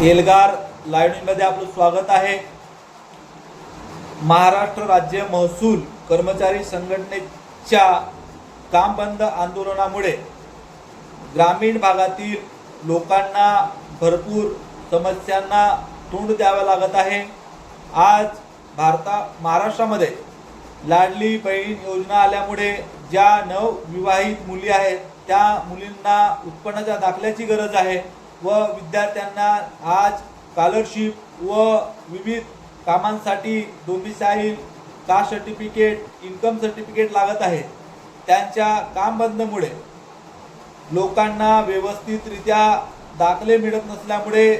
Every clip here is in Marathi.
एल्गार लाईव्ह आपलं स्वागत आहे. महाराष्ट्र राज्य महसूल कर्मचारी संघटनेच्या काम बंद आंदोलनामुळे ग्रामीण भागातील लोकांना भरपूर समस्यांना तोंड द्यावं लागत आहे. आज भारता महाराष्ट्रामध्ये लाडली बहीण योजना आल्यामुळे ज्या नवविवाहित मुली आहेत त्या मुलींना उत्पन्नाच्या दाखल्याची गरज आहे. व विद्यार्थ्यांना आज स्कॉलरशिप व विविध कामांसाठी domicile caste certificate income certificate लागत आहे त्यांच्या काम बंदमुळे लोकांना व्यवस्थितरित्या दाखले मिळत नसल्यामुळे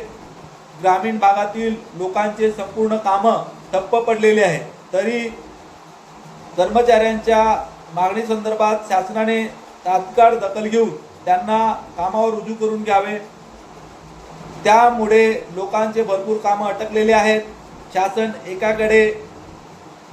ग्रामीण भागातील लोकांचे संपूर्ण कामं ठप्प पडलेले आहे तरी कर्मचाऱ्यांच्या मागणीसंदर्भात शासनाने तात्काळ दखल घेऊन त्यांना कामावर रुजू करून घ्यावे. त्यामुळे लोकांचे भरपूर कामं अटकलेले आहेत. शासन एकाकडे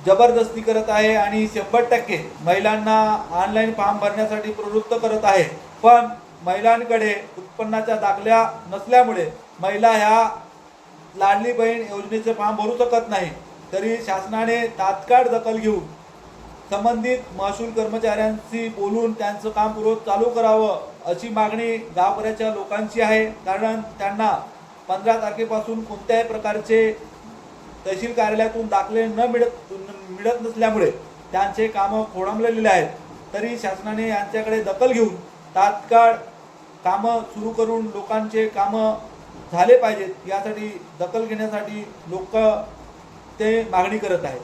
जबरदस्ती करत आहे आणि शंभर टक्के महिलांना ऑनलाईन फॉर्म भरण्यासाठी प्रवृत्त करत आहे. पण महिलांकडे उत्पन्नाच्या दाखल्या नसल्यामुळे महिला ह्या लाडली बहीण योजनेचे फॉर्म भरू शकत नाही. तरी शासनाने तात्काळ दखल घेऊन संबंधित महसूल कर्मचाऱ्यांशी बोलून त्यांचं काम पूर्वक चालू करावं अशी मागणी गावकऱ्याच्या लोकांची आहे. कारण त्यांना पंधरा तारखेपासून कोणत्याही प्रकारचे तहसील कार्यालयातून दाखले न मिळत मिळत नसल्यामुळे त्यांचे कामं खोळंबलेले आहेत. तरी शासनाने यांच्याकडे दखल घेऊन तात्काळ कामं सुरू करून लोकांचे कामं झाले पाहिजेत यासाठी दखल घेण्यासाठी लोक ते मागणी करत आहेत.